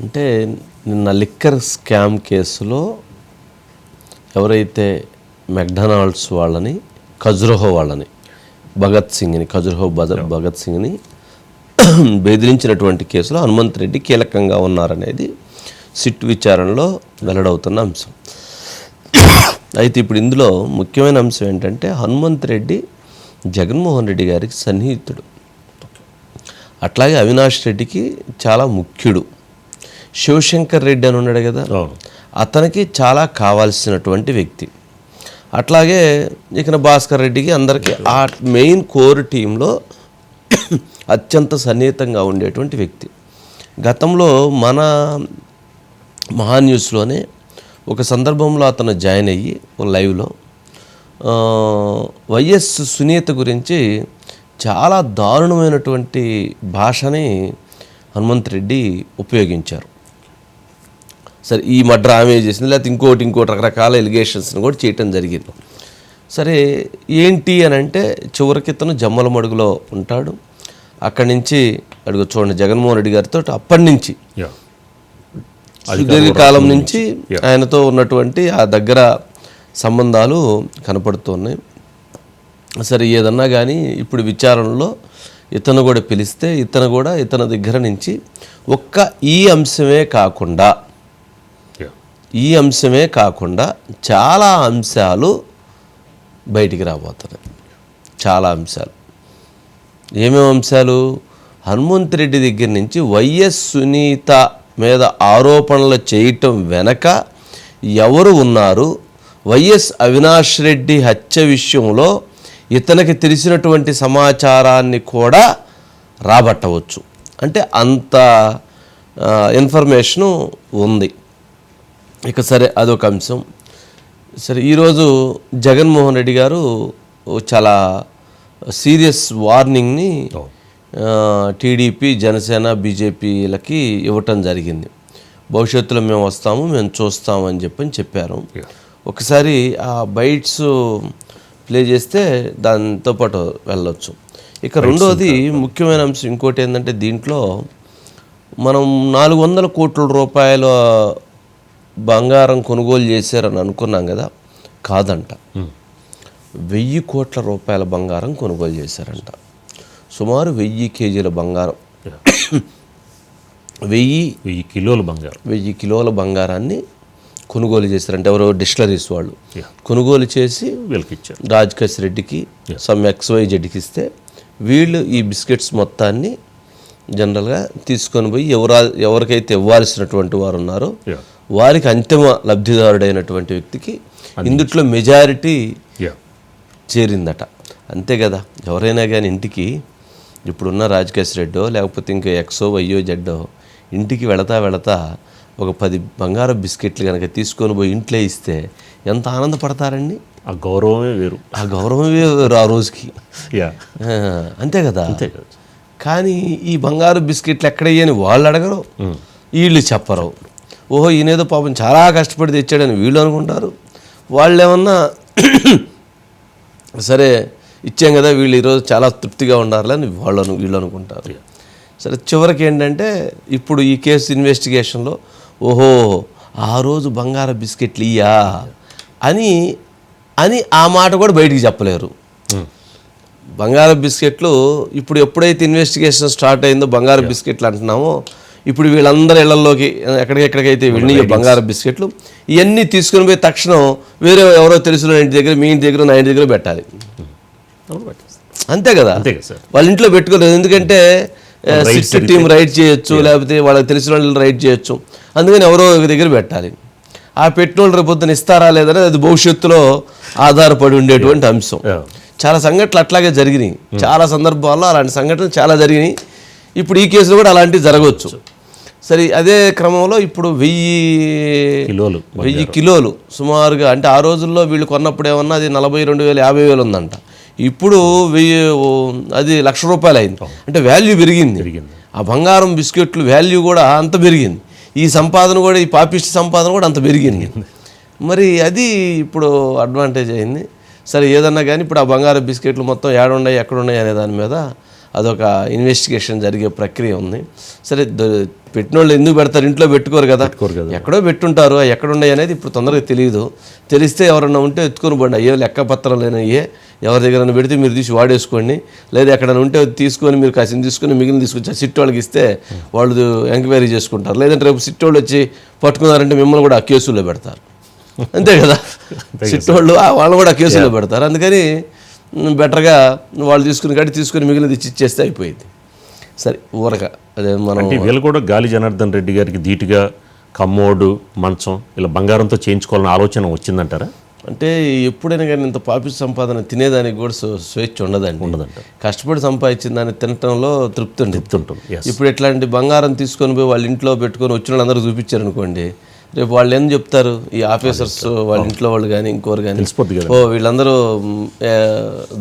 అంటే నిన్న liquor scam కేసులో ఎవరైతే మెక్డొనాల్డ్స్ వాళ్ళని ఖజురహో వాళ్ళని భగత్ సింగ్ని ఖజురహో భగత్ భగత్ సింగ్ని బెదిరించినటువంటి కేసులో హనుమంత్ రెడ్డి కీలకంగా ఉన్నారనేది సిట్ విచారణలో వెల్లడవుతున్న అంశం. అయితే ఇప్పుడు ఇందులో ముఖ్యమైన అంశం ఏంటంటే హనుమంత్ రెడ్డి జగన్మోహన్ రెడ్డి గారికి సన్నిహితుడు. అట్లాగే అవినాష్ రెడ్డికి చాలా ముఖ్యుడు. శివశంకర్ రెడ్డి అని ఉన్నాడు కదా అతనికి చాలా కావాల్సినటువంటి వ్యక్తి. అట్లాగే ఇక భాస్కర్ రెడ్డికి అందరికీ ఆ మెయిన్ కోర్ టీంలో అత్యంత సన్నిహితంగా ఉండేటువంటి వ్యక్తి. గతంలో మన మహా న్యూస్లోనే ఒక సందర్భంలో అతను జాయిన్ అయ్యి ఒక లైవ్లో వైఎస్ సునీత గురించి చాలా దారుణమైనటువంటి భాషని హనుమంత్ రెడ్డి ఉపయోగించారు. సరే ఈ మడ్ర ఆమె చేసింది లేకపోతే ఇంకోటి ఇంకోటి రకరకాల ఎలిగేషన్స్ని కూడా చేయటం జరిగింది. సరే ఏంటి అని అంటే చివరికి ఇతను జమ్మల మడుగులో ఉంటాడు. అక్కడి నుంచి అడుగు చూడండి జగన్మోహన్ రెడ్డి గారితో అప్పటి నుంచి సుదీర్ఘకాలం నుంచి ఆయనతో ఉన్నటువంటి ఆ దగ్గర సంబంధాలు కనపడుతున్నాయి. సరే ఏదన్నా కానీ ఇప్పుడు విచారణలో ఇతను కూడా పిలిస్తే ఇతను కూడా ఇతని దగ్గర నుంచి ఒక్క ఈ అంశమే కాకుండా ఈ అంశమే కాకుండా చాలా అంశాలు బయటికి రాబోతున్నాయి. చాలా అంశాలు. ఏమేమి అంశాలు? హనుమంత్ రెడ్డి దగ్గర నుంచి వైఎస్ సునీత మీద ఆరోపణలు చేయటం వెనక ఎవరు ఉన్నారు? వైఎస్ అవినాష్ రెడ్డి హత్య విషయంలో ఇతనికి తెలిసినటువంటి సమాచారాన్ని కూడా రాబట్టవచ్చు. అంటే అంత ఇన్ఫర్మేషను ఉంది. ఇక సరే అదొక అంశం. సరే ఈరోజు జగన్మోహన్ రెడ్డి గారు చాలా సీరియస్ వార్నింగ్ని. టీడీపీ జనసేన బీజేపీలకి ఇవ్వటం జరిగింది. భవిష్యత్తులో మేము వస్తాము మేము చూస్తాము అని చెప్పని చెప్పారు. ఒకసారి ఆ బైట్స్ ప్లే చేస్తే దాంతో పాటు వెళ్ళొచ్చు. ఇక రెండోది ముఖ్యమైన అంశం ఇంకోటి ఏంటంటే దీంట్లో మనం నాలుగు వందల కోట్ల రూపాయల బంగారం కొనుగోలు చేశారని అనుకున్నాం కదా కాదంట. వెయ్యి కోట్ల రూపాయల బంగారం కొనుగోలు చేశారంట. సుమారు వెయ్యి కేజీల బంగారం. వెయ్యి వెయ్యి కిలోల బంగారం. వెయ్యి కిలోల బంగారాన్ని కొనుగోలు చేశారంట. ఎవరో డిస్టిలరీస్ వాళ్ళు. కొనుగోలు చేసి వీళ్ళకి ఇచ్చారు రాజ్కేశ్ రెడ్డికి సమ్ ఎక్స్వై జెడ్కి ఇస్తే వీళ్ళు ఈ బిస్కెట్స్ మొత్తాన్ని జనరల్గా తీసుకొని పోయి ఎవరా ఎవరికైతే ఇవ్వాల్సినటువంటి వారు ఉన్నారో వారికి అంతిమ లబ్ధిదారుడైనటువంటి వ్యక్తికి ఇందుట్లో మెజారిటీ యా చేరిందట. అంతే కదా. ఎవరైనా కానీ ఇంటికి ఇప్పుడున్న రాజకేశ్ రెడ్డో లేకపోతే ఇంకా ఎక్సో వయ్యో జెడ్డో ఇంటికి వెళతా వెళతా ఒక పది బంగారు బిస్కెట్లు కనుక తీసుకొని పోయి ఇంట్లో ఇస్తే ఎంత ఆనందపడతారండి? ఆ గౌరవమే వేరు. ఆ గౌరవమే వేరు ఆ రోజుకి. అంతే కదా. అంతే కదా. కానీ ఈ బంగారు బిస్కెట్లు ఎక్కడయ్యని వాళ్ళు అడగరు. వీళ్ళు చెప్పరు. ఓహో ఈయనేదో పాపం చాలా కష్టపడి తెచ్చాడని వీళ్ళు అనుకుంటారు. వాళ్ళు ఏమన్నా సరే ఇచ్చాం కదా వీళ్ళు ఈరోజు చాలా తృప్తిగా ఉండాలని వాళ్ళు అను- వీళ్ళు అనుకుంటారు. సరే చివరికి ఏంటంటే ఇప్పుడు ఈ కేసు ఇన్వెస్టిగేషన్లో ఓహో ఆ రోజు బంగారు బిస్కెట్లు ఇయ్యా అని అని ఆ మాట కూడా బయటికి చెప్పలేరు. బంగారు బిస్కెట్లు ఇప్పుడు ఎప్పుడైతే ఇన్వెస్టిగేషన్ స్టార్ట్ అయిందో బంగారు బిస్కెట్లు అంటున్నామో ఇప్పుడు వీళ్ళందరి ఇళ్ళలోకి ఎక్కడికెక్కడికైతే వెళ్ళి బంగారు బిస్కెట్లు ఇవన్నీ తీసుకుని పోయి తక్షణం వేరే ఎవరో తెలిసిన ఇంటి దగ్గర మీ ఇంటి దగ్గర నా ఇంటి దగ్గర పెట్టాలి. అంతే కదా? వాళ్ళ ఇంట్లో పెట్టుకోలేదు. ఎందుకంటే సిక్స్ టీం రైడ్ చేయొచ్చు లేకపోతే వాళ్ళకి తెలిసిన వాళ్ళు రైడ్ చేయొచ్చు. అందుకని ఎవరో ఒక దగ్గర పెట్టాలి. ఆ పెట్టిన వాళ్ళు రేపు పొద్దున ఇస్తారా లేదని అది భవిష్యత్తులో ఆధారపడి ఉండేటువంటి అంశం. చాలా సంఘటనలు అట్లాగే జరిగినాయి. చాలా సందర్భాల్లో అలాంటి సంఘటనలు చాలా జరిగినాయి. ఇప్పుడు ఈ కేసులో కూడా అలాంటివి జరగవచ్చు. సరే అదే క్రమంలో ఇప్పుడు వెయ్యి కిలోలు వెయ్యి కిలోలు సుమారుగా అంటే ఆ రోజుల్లో వీళ్ళు కొన్నప్పుడు ఏమన్నా అది నలభై రెండు వేలు యాభై వేలు ఉందంట. ఇప్పుడు వెయ్యి అది లక్ష రూపాయలు అయింది. అంటే వాల్యూ పెరిగింది. పెరిగింది. ఆ బంగారం బిస్కెట్లు వాల్యూ కూడా అంత పెరిగింది. ఈ సంపాదన కూడా ఈ పాపిస్ట్ సంపాదన కూడా అంత పెరిగింది. మరి అది ఇప్పుడు అడ్వాంటేజ్ అయింది. సరే ఏదన్నా కానీ ఇప్పుడు ఆ బంగారం బిస్కెట్లు మొత్తం ఏడున్నాయి ఎక్కడున్నాయి అనే దాని మీద అదొక ఇన్వెస్టిగేషన్ జరిగే ప్రక్రియ ఉంది. సరే పెట్టిన వాళ్ళు ఎందుకు పెడతారు? ఇంట్లో పెట్టుకోరు కదా. ఎక్కడో పెట్టుంటారు ఎక్కడ ఉన్నాయి అనేది ఇప్పుడు తొందరగా తెలియదు. తెలిస్తే ఎవరన్నా ఉంటే ఎత్తుకొని పోండి. అయ్యో లెక్క పత్రం లేనయ్యే ఎవరి దగ్గర పెడితే మీరు తీసి వాడేసుకోండి. లేదా ఎక్కడైనా ఉంటే తీసుకొని మీరు కాసిన తీసుకొని మిగిలిన తీసుకొచ్చి ఆ సిట్ వాళ్ళకి ఇస్తే వాళ్ళు ఎంక్వైరీ చేసుకుంటారు. లేదంటే రేపు సిట్ వాళ్ళు వచ్చి పట్టుకున్నారంటే మిమ్మల్ని కూడా ఆ కేసుల్లో పెడతారు. అంతే కదా. సిట్ వాళ్ళు ఆ వాళ్ళు కూడా ఆ కేసుల్లో పెడతారు. అందుకని బెటర్గా వాళ్ళు తీసుకుని కాడి తీసుకుని మిగిలినది ఇచ్చి ఇచ్చేస్తే అయిపోయింది. సరే ఊరక అదే మనం అంటే వీళ్ళు కూడా గాలి జనార్దన్ రెడ్డి గారికి ధీటుగా కమ్మోడు మంచం ఇలా బంగారంతో చేయించుకోవాలన్న ఆలోచన వచ్చిందంటారా? అంటే ఎప్పుడైనా కానీ ఇంత పాపిస్ట్ సంపాదన తినేదానికి కూడా స్వ- స్వేచ్ఛ ఉండదండి. ఉండదంట. కష్టపడి సంపాదించిన దాన్ని తినటంలో తృప్తి ఎస్ ఇప్పుడు ఇట్లాంటి బంగారం తీసుకొని పోయి వాళ్ళ ఇంట్లో పెట్టుకొని వచ్చిన వాళ్ళందరూ చూపించారు అనుకోండి రేపు వాళ్ళు ఏం చెప్తారు? ఈ ఆఫీసర్స్ వాళ్ళ ఇంట్లో వాళ్ళు కానీ ఇంకోరు కానీ ఓ వీళ్ళందరూ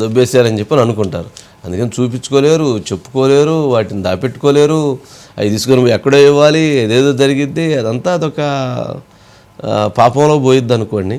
దొబ్బేశారని చెప్పి అని అనుకుంటారు. అందుకని చూపించుకోలేరు చెప్పుకోలేరు వాటిని దాపెట్టుకోలేరు. అవి తీసుకొని ఎక్కడో ఇవ్వాలి ఏదేదో జరిగిద్ది అదంతా అదొక పాపంలో పోయిద్ది అనుకోండి.